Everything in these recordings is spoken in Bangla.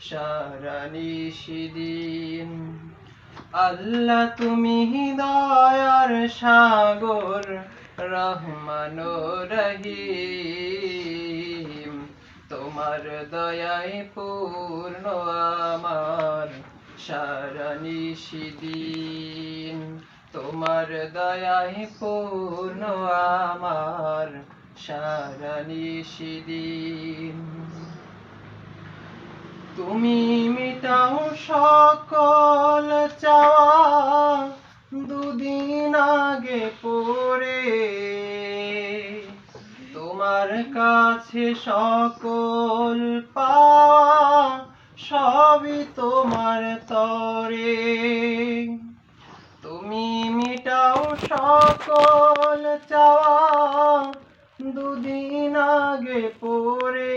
সারা আল্লাহ তুমি দয়ার সাগর রহমান রহিম। তোমার দয়ায় পূর্ণ আমার সারা তোমার দয়ায় পূর্ণ আমার সারা তুমি মিটাও সকল চাওয়া। দুদিন আগে পরে তোমার কাছে সকল পাওয়া, সবই তোমার তরে। তুমি মিটাও সকল চাওয়া, দুদিন আগে তোমার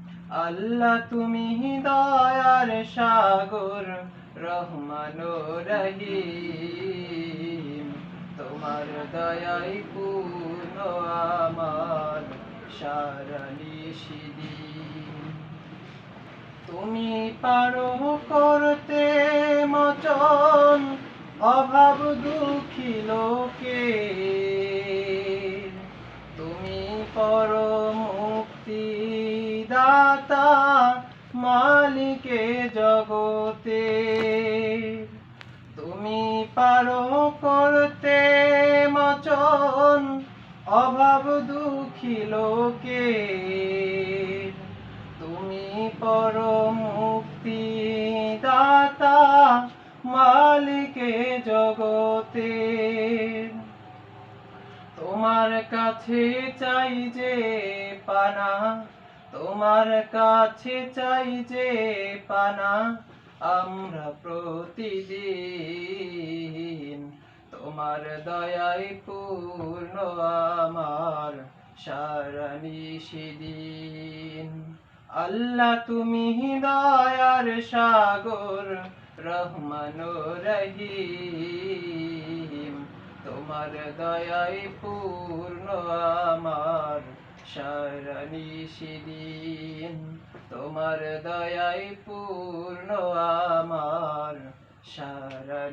আল্লাহ তুমি দয়ার সাগর, রহমান রহিম। তোমার দয়াই পূর্ণ আমার, সারা নিশিদিন তুমি পারো করতে মচন, অভাব দুঃখী লোকে। তুমি পর মুক্তি দাতা মালিকে জগতে। তুমি পারো করতে, মচন অভাব দুঃখী লোকে। তুমি পর মুক্তি দাতা মালিকে জগতে। তোমার কাছে চাই যে পানা তোমার কাছে চাই যে পানা, আমরা প্রতিদিন তোমার দয়াই পূর্ণ আমার সারা আল্লাহ তুমি দয়ার সাগর, রহমান রহিম। তোমার দয়াই পূর্ণ আমার সারা তোমার দয়াই পূর্ণ আমার। সারা